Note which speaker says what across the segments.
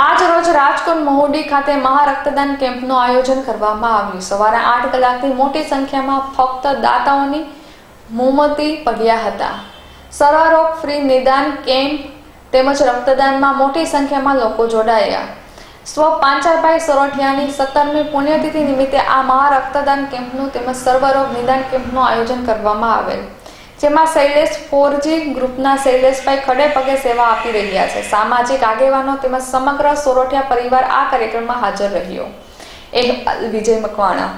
Speaker 1: આજ રોજ રાજકોટ મહુડી ખાતે મહારક્તદાન કેમ્પનું આયોજન કરવામાં આવ્યું. સવારે આઠ કલાકથી મોટી સંખ્યામાં ફક્ત દાતાઓની મોમતી પડ્યા હતા. સર્વરોગ ફ્રી નિદાન કેમ્પ તેમજ રક્તદાનમાં મોટી સંખ્યામાં લોકો જોડાયા. સ્વ પાંચાભાઈ સોરઠિયાની સત્તરમી પુણ્યતિથિ નિમિત્તે આ મહારક્તદાન કેમ્પનું તેમજ સર્વરોગ નિદાન કેમ્પનું આયોજન કરવામાં આવેલ. જેમાં શૈલેષ ફોરજી ગ્રુપના શૈલેષભાઈ ખડે પગે સેવા આપી રહ્યા છે. સામાજિક આગેવાનો તેમજ સમગ્ર સોરઠિયા પરિવાર આ કાર્યક્રમમાં હાજર રહ્યો. એક વિજય મકવાણા.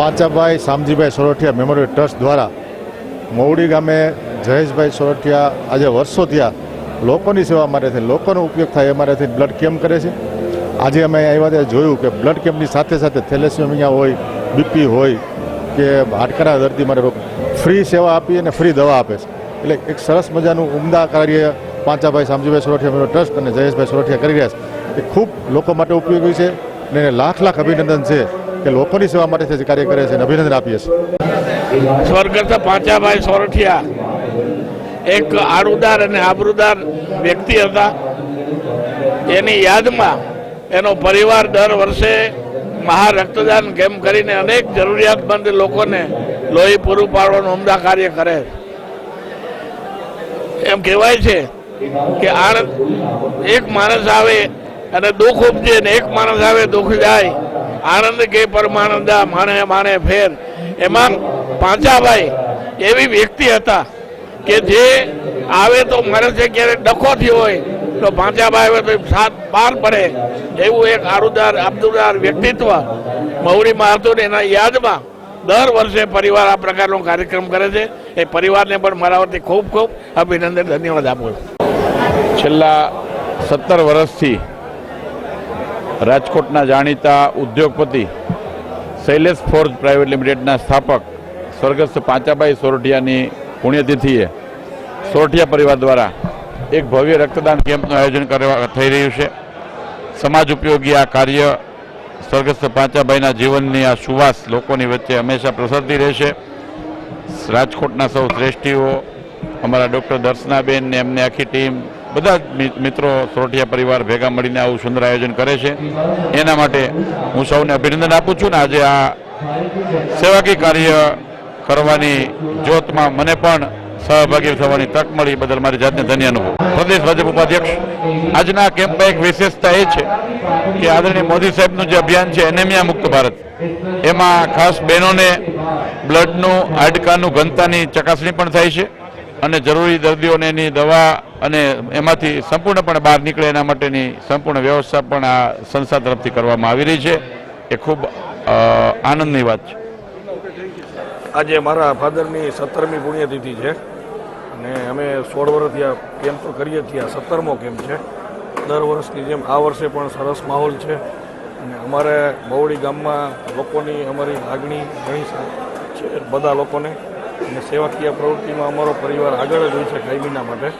Speaker 2: પાંચાભાઈ શામજીભાઈ સોરઠિયા મેમોરિયલ ટ્રસ્ટ દ્વારા મોવડી ગામે જયેશભાઈ સોરઠિયા આજે વર્ષો થયા લોકોની સેવા માટેથી લોકોનો ઉપયોગ થાય એ માટેથી બ્લડ કેમ્પ કરે છે. આજે અમે આવ્યા ત્યારે જોયું કે બ્લડ કેમ્પની સાથે સાથે થેલેસેમિયા હોય બીપી હોય કે હાડકાના દર્દી માટે ફ્રી સેવા આપી અને ફ્રી દવા આપે છે. એટલે એક સરસ મજાનું ઉમદા કાર્ય પાંચાભાઈ સામજીભાઈ સોરઠિયા ટ્રસ્ટ અને જયેશભાઈ સોરઠિયા કરી રહ્યા છે. એ ખૂબ લોકો માટે ઉપયોગી છે અને એને લાખ લાખ અભિનંદન છે કે લોકોની સેવા માટે જે કાર્ય કરે છે અને અભિનંદન આપીએ છીએ.
Speaker 3: સ્વર્ગસ્થ પાંચાભાઈ સોરઠિયા એક આડુદાર અને આબરૂદાર વ્યક્તિ હતા. એની યાદમાં એનો પરિવાર દર વર્ષે મહા રક્તદાન કેમ્પ કરીને અનેક જરૂરિયાતમંદ લોકોને લોહી પૂરું પાડવાનું ઉમદા કાર્ય કરે. એમ કહેવાય છે કે આણંદ એક માણસ આવે અને દુઃખ ઉપજે ને એક માણસ આવે દુઃખ જાય. આનંદ કે પરમાનંદા માણે માણે ફેર. એમાં પાંચાભાઈ એવી વ્યક્તિ હતા કે જે આવે તો માણસે ક્યારેક ડખો થયો હોય તો પાંચાભાઈ આવે તો સાત પાર પડે. એવું એક આરુદાર, અબ્દુદાર વ્યક્તિત્વ હતું ને એના યાદમાં દર વર્ષે પરિવાર આ પ્રકારનો કાર્યક્રમ કરે છે. એ પરિવારને પણ મારા વતી ખૂબ ખૂબ અભિનંદન, ધન્યવાદ આપું
Speaker 4: છેલ્લા સત્તર વર્ષથી રાજકોટના જાણીતા ઉદ્યોગપતિ શૈલેષ ફોર્જ પ્રાઇવેટ લિમિટેડના સ્થાપક સ્વર્ગસ્થ પાંચાભાઈ સોરઠિયાની પુણ્યતિથિએ સોરઠિયા પરિવાર દ્વારા એક ભવ્ય રક્તદાન કેમ્પનું આયોજન કરવા થઈ રહ્યું છે. સમાજ ઉપયોગી આ કાર્ય સ્વર્ગસ્થ પાંચાભાઈના જીવનની આ સુવાસ લોકોની વચ્ચે હંમેશા પ્રસરતી રહેશે. રાજકોટના સૌ શ્રેષ્ઠીઓ, અમારા ડૉક્ટર દર્શનાબેન ને એમની આખી ટીમ, બધા જ મિત્રો સોરઠિયા પરિવાર ભેગા મળીને આવું સુંદર આયોજન કરે છે. એના માટે હું સૌને અભિનંદન આપું છું ને આજે આ સેવાકી કાર્ય કરવાની જોતમાં મને પણ સહભાગી થવાની તક મળી બદલ મારી જાતને ધન્ય અનુભવ. પ્રદેશ ભાજપ ઉપાધ્યક્ષ, આજના કેમ્પમાં એક વિશેષતા એ છે કે આદરણીય મોદી સાહેબનું જે અભિયાન છે, એનેમિયા મુક્ત ભારત, એમાં ખાસ બહેનોને બ્લડનું, હાડકાનું, ઘનતાની ચકાસણી પણ થાય છે અને જરૂરી દર્દીઓને એની દવા અને એમાંથી સંપૂર્ણપણે બહાર નીકળે એના માટેની સંપૂર્ણ વ્યવસ્થા પણ આ સંસ્થા તરફથી કરવામાં આવી રહી છે. એ ખૂબ આનંદની વાત છે.
Speaker 5: આજે મારા ફાધરની સત્તરમી પુણ્યતિથિ છે. અને અમે સોળ વર્ષથી આ કેમ્પ તો કરીએ છીએ આ સત્તરમો કેમ્પ છે. દર વર્ષની જેમ આ વર્ષે પણ સરસ માહોલ છે. અને અમારે મવડી ગામમાં લોકોની અમારી લાગણી ઘણી છે બધા લોકોને. અને સેવાકીય પ્રવૃત્તિમાં અમારો પરિવાર આગળ જ હોય છે કાયમીના માટે.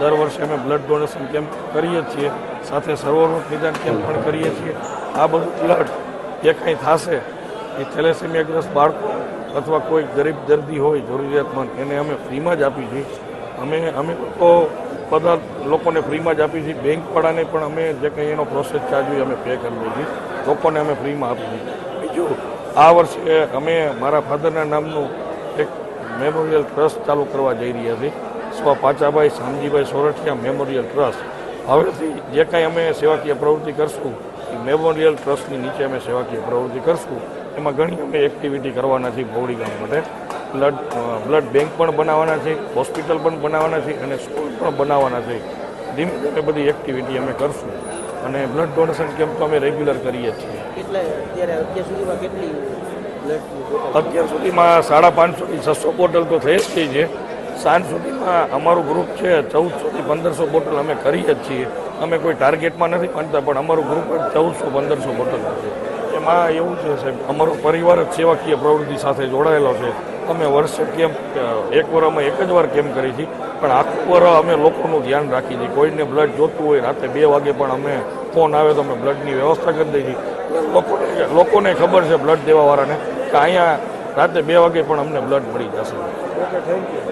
Speaker 5: દર વર્ષે અમે બ્લડ ડોનેશન કેમ્પ કરીએ છીએ. સાથે સર્વરોગ નિદાન કેમ્પ પણ કરીએ છીએ. આ બધું બ્લડ જે કાંઈ થશે એ થેલેસેમિયાગ્રસ્ત બાળકો અથવા કોઈ ગરીબ દર્દી હોય, જરૂરિયાતમંદ, એને અમે ફ્રીમાં જ આપી છીએ. અમે અમે તો બધા લોકોને ફ્રીમાં જ આપી છીએ. બેંકવાળાને પણ અમે જે કંઈ એનો પ્રોસેસ ચાર્જ હોય, અમે પે કરી દઈએ છીએ. લોકોને અમે ફ્રીમાં આપી છીએ. બીજું, આ વર્ષે અમે મારા ફાધરના નામનું એક મેમોરિયલ ટ્રસ્ટ ચાલુ કરવા જઈ રહ્યા છીએ. સ્વ પાચાભાઈ, શામજીભાઈ સોરઠિયા મેમોરિયલ ટ્રસ્ટ. હવેથી જે કાંઈ અમે સેવાકીય પ્રવૃત્તિ કરશું, એ મેમોરિયલ ટ્રસ્ટની નીચે અમે સેવાકીય પ્રવૃત્તિ કરશું. એમાં ઘણી અમે એક્ટિવિટી કરવાના છીએ મવડી ગામ માટે બ્લડ બ્લડ બેંક પણ બનાવવાના છે હોસ્પિટલ પણ બનાવવાના છે અને સ્કૂલ પણ બનાવવાના છે. ધીમે ધીમે બધી એક્ટિવિટી અમે કરશું. અને બ્લડ ડોનેશન કેમ્પ તો અમે રેગ્યુલર કરીએ છીએ.
Speaker 6: અત્યાર સુધીમાં
Speaker 5: સાડા પાંચસોથી છસો બોટલ તો થઈ જ ગઈ છે. સાંજ સુધીમાં અમારું ગ્રુપ છે ચૌદસોથી પંદરસો બોટલ અમે કરીએ જ છીએ. અમે કોઈ ટાર્ગેટમાં નથી માનતા પણ અમારું ગ્રુપ ચૌદસો પંદરસો બોટલ છે. એમાં એવું છે સાહેબ, અમારો પરિવાર જ સેવાકીય પ્રવૃત્તિ સાથે જોડાયેલો છે. અમે વર્ષે કેમ્પ એક વાર અમે એક જ વાર કેમ્પ કરી છીએ પણ આખું વર અમે લોકોનું ધ્યાન રાખી છીએ કોઈને બ્લડ જોતું હોય, રાતે બે વાગે પણ અમે ફોન આવે તો અમે બ્લડની વ્યવસ્થા કરી દઈએ છીએ લોકોને લોકોને ખબર છે બ્લડ દેવાવાળાને કે અહીંયા રાતે બે વાગે પણ અમને બ્લડ મળી જશે.
Speaker 6: Okay thank you